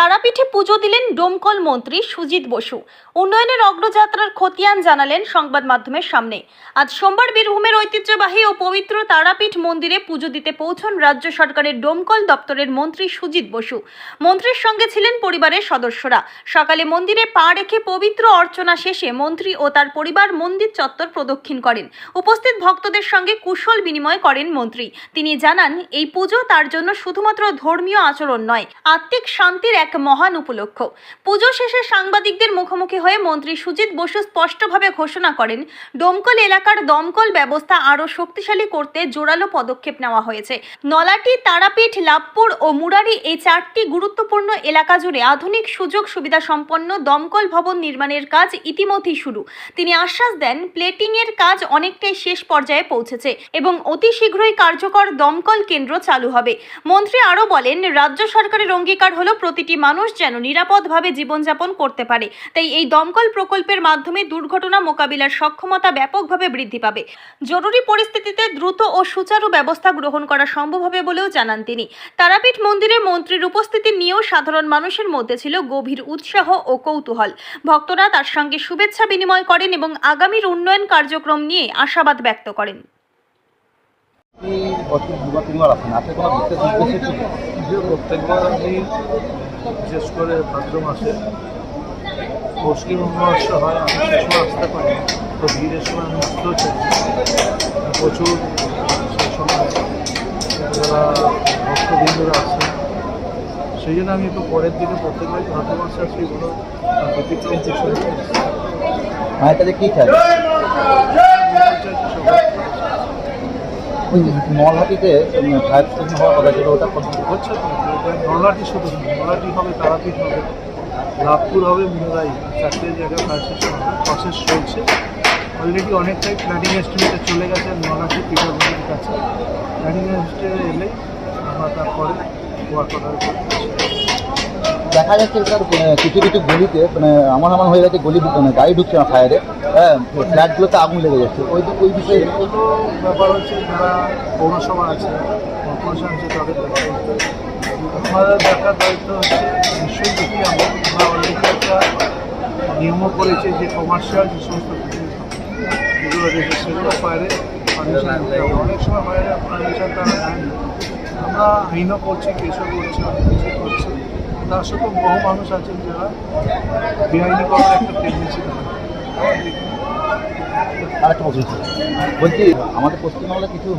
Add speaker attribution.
Speaker 1: তারাপীঠে পুজো দিলেন ডোমকল মন্ত্রী সুজিত বসু। উন্নয়নের অগ্রযাত্রার খতিয়ান জানালেন সংবাদ মাধ্যমের সামনে। আজ সোমবার বীরভূমের ঐতিহ্যবাহী ও পবিত্র তারাপীঠ মন্দিরে পুজো দিতে পৌঁছন রাজ্য সরকারের ডোমকল দপ্তরের মন্ত্রী সুজিত বসু। মন্ত্রীর সঙ্গে ছিলেন পরিবারের সদস্যরা। সকালে মন্দিরে পা রেখে পবিত্র অর্চনা শেষে মন্ত্রী ও তার পরিবার মন্দির চত্বর প্রদক্ষিণ করেন। উপস্থিত ভক্তদের সঙ্গে কুশল বিনিময় করেন মন্ত্রী। তিনি জানান, এই পুজো তার জন্য শুধুমাত্র ধর্মীয় আচরণ নয়, আত্মিক শান্তির এক মহান উপলক্ষ। পুজো শেষে সাংবাদিকদের মুখোমুখি হয়ে মন্ত্রী সুজিত বসু স্পষ্টভাবে ঘোষণা করেন ডোমকল এলাকার দমকল ব্যবস্থা আরও শক্তিশালী করতে জোরালো পদক্ষেপ নেওয়া হয়েছে। নলাটি, তারাপীঠ, লাভপুর ও মুরারি এই চারটি গুরুত্বপূর্ণ এলাকা জুড়ে আধুনিক সুযোগ সুবিধা সম্পন্ন দমকল ভবন নির্মাণের কাজ ইতিমধ্যেই শুরু। তিনি আশ্বাস দেন প্লেটিং এর কাজ অনেকটাই শেষ পর্যায়ে পৌঁছেছে এবং অতি শীঘ্রই কার্যকর দমকল কেন্দ্র চালু হবে। মন্ত্রী আরও বলেন, রাজ্য সরকারের অঙ্গীকার হলো প্রতিটি মানুষ যেন নিরাপদভাবে জীবনযাপন করতে পারে। তাই এই দমকল প্রকল্পের মাধ্যমে দুর্ঘটনা মোকাবিলার সক্ষমতা ব্যাপকভাবে বৃদ্ধি পাবে। জরুরি পরিস্থিতিতে দ্রুত ও সুচারু ব্যবস্থা গ্রহণ করা সম্ভব হবে বলেও জানান তিনি। তারাপীঠ মন্দিরে মন্ত্রীর উপস্থিতি নিয়েও সাধারণ মানুষের মধ্যে ছিল গভীর উৎসাহ ও কৌতূহল। ভক্তরা তার সঙ্গে শুভেচ্ছা বিনিময় করেন এবং আগামীর উন্নয়ন কার্যক্রম নিয়ে আশাবাদ ব্যক্ত করেন।
Speaker 2: আপনি বছর দুবার তিনবার আসেন আপনি কোনো বিশেষ
Speaker 3: যে প্রত্যেকবার আমি বিশেষ করে ভাদ্র মাসে মুসলিম অমাবস্যা হয় আমি সে সময় আসতে পারি তো ভিড়ের সময় আমি আসতেও চাই প্রচুর সে সময় যারা ভক্তবৃন্দরা আসে সেই জন্য আমি একটু পরের দিকে প্রত্যেকবার ভাদ্র মাসে আসি এগুলো ব্যতিক্রম কিছু।
Speaker 2: মায়ের কাছে কী চাই?
Speaker 3: সবাই
Speaker 2: ওই মলহাটিতে ফায়ার স্টেশন হওয়ার কথা ছিল ওটা
Speaker 3: পছন্দ এটা নলাটি শুধু না, হবে তারাপীঠ হবে লাভপুর হবে মুরাই চারটে জায়গায় ফায়ার স্টেশন প্রসেস চলছে। অলরেডি অনেকটাই প্ল্যানিং এস্টিমেটে চলে গেছে নলাটি পিঠাগুলির কাছে। প্ল্যানিং এস্টিমেটে এলেই আমরা তারপরে ওয়ার্ক অর্ডার করতে
Speaker 2: দেখা যাচ্ছে স্যার কিছু কিছু গলিতে মানে আমার আমার হয়ে গেছে, গলি মানে গাড়ি ঢুকছে না ফায়ারে হ্যাঁ ফ্ল্যাটগুলোতে আগুন লেগে যাচ্ছে। ওই ওই বিষয়ে
Speaker 3: ব্যাপার হচ্ছে যারা পৌরসভা আছে কর্পোরেশন আছে, তাদের আমাদের দেখার দায়িত্ব হচ্ছে নিশ্চয়ই দেখি আমরা অলরেডি একটা নিয়মও করেছে যে কমার্শিয়াল যে সমস্ত সেগুলো বাইরে পারমিশন অনেক সময় বাইরে পারমিশন তারা আমরা আইনও করছি কেসও করছি, অনেক কিছু তার সত্ত্বেও বহু মানুষ আছেন যারা বেআইনি করার একটা টেন্ডেন্সি
Speaker 2: আরেকটা বলছি, আমাদের পশ্চিমবাংলা কিছু